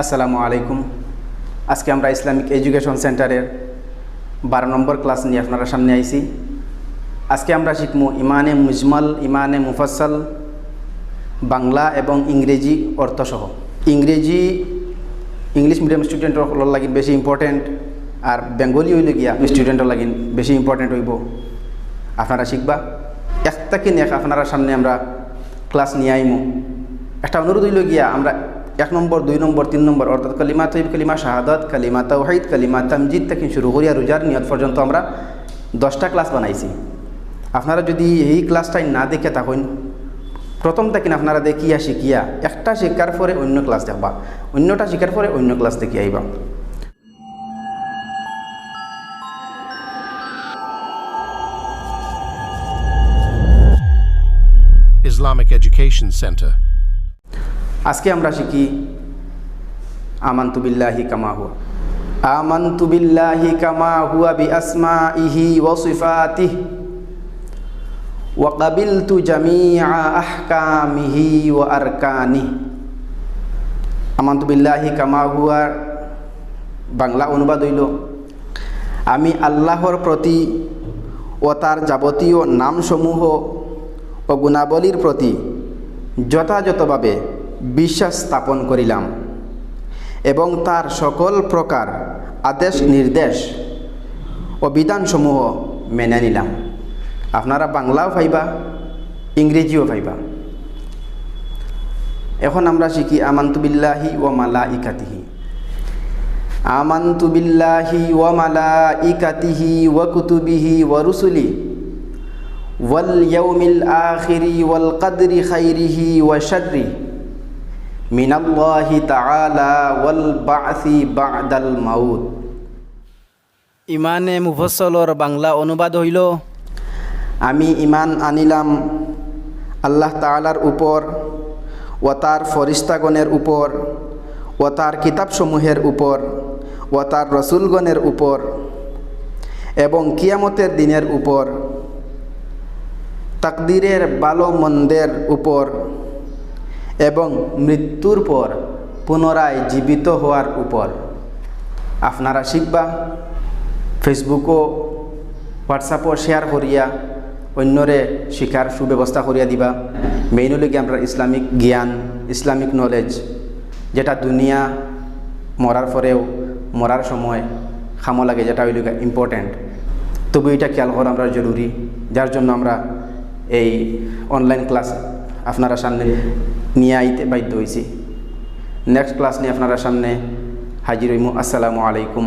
আসসালামু আলাইকুম। আজকে আমরা ইসলামিক এডুকেশন সেন্টারের বারো নম্বর ক্লাস নিয়ে আপনারা সামনে আইছি। আজকে আমরা শিখব ইমানে মুজমাল, ইমানে মুফাসল বাংলা এবং ইংরেজি অর্থসহ। ইংরেজি, ইংলিশ মিডিয়াম স্টুডেন্টর লাগি বেশি ইম্পর্টেন্ট আর বেঙ্গলি হইলে গিয়া স্টুডেন্টর লাগি বেশি ইম্পর্টেন্ট হইব। আপনারা শিখবা। একটা কিনে আপনারা সামনে আমরা ক্লাস নিয়ে আইমু। একটা অনুরোধ হইল গিয়া আমরা এক নম্বর, দুই নম্বর, তিন নম্বর, অর্থাৎ কালিমা তৈব কালিমা শাহাদত, কালিমা তাওহাইদ কালিমা তামজিদ থেকে শুরু করিয়া রোজার নিয়ত পর্যন্ত আমরা দশটা ক্লাস বানাইছি আপনারা যদি এই ক্লাসটাই না দেখে থাকুন, প্রথম থেকে আপনারা দেখিয়া শিখিয়া একটা শিক্ষার পরে অন্য ক্লাস দেখবা, অন্যটা শিখার পরে অন্য ক্লাস দেখি আইবা Islamic Education Center. আজকে আমরা শিখি, আমান্তু বিল্লাহি কামা হুয়া। আমান্তু বিল্লাহি কামা হুয়া বি আসমাইহি ওয়া সিফাতিহি ওয়া কাবিলতু জামিআ আহকামিহি ওয়া আরকানিহি। আমান্তু বিল্লাহি কামা হুয়ার বাংলা অনুবাদ হইল, আমি আল্লাহর প্রতি ও তার যাবতীয় নামসমূহ ও গুণাবলীর প্রতি যথাযথভাবে বিশ্বাস স্থাপন করিলাম এবং তার সকল প্রকার আদেশ নির্দেশ ও বিধানসমূহ মেনে নিলাম। আপনারা বাংলাও পাইবা ইংরেজিও পাইবা এখন আমরা শিখি আমান্তুবিল্লাহি ও মালা ইকাতিহি আমান্তুবিল্লাহি ও মালা ইকাতিহি ও কুতুবিহি ও রুসুলি। ওয়াল ইয়ৌমিল আখিরি ওয়াল কাদরি খাইরিহি ওয়া শাদরি তাআলা ওয়াল মাউত। ইমানে মুফসলর বাংলা অনুবাদ হইল আমি ইমান আনিলাম আল্লাহ তালার উপর ও তার ফরিস্তাগণের উপর ও তার কিতাবসমূহের উপর ও তার রসুলগণের উপর এবং কিয়ামতের দিনের উপর তাকদিরের বালো মন্দের উপর। এবং মৃত্যুর পর পুনরায় জীবিত হওয়ার উপর। আপনারা শিখবা ফেসবুকও হোয়াটসঅ্যাপও শেয়ার করিয়া অন্যরে শিখার সুব্যবস্থা করিয়া দিবা। মেইন হলে আমরা ইসলামিক জ্ঞান, ইসলামিক নলেজ যেটা দুনিয়া মরার পরেও মরার সময় খামো লাগে, যেটা হইল ইম্পর্ট্যান্ট তবু এটা খেয়াল করা আমরা জরুরি, যার জন্য আমরা এই অনলাইন ক্লাস আপনারা সামনে নিয়ে আইতে বাধ্য হয়েছি নেক্সট ক্লাস নিয়ে আপনারা সামনে হাজির হইমু। আসসালামু আলাইকুম।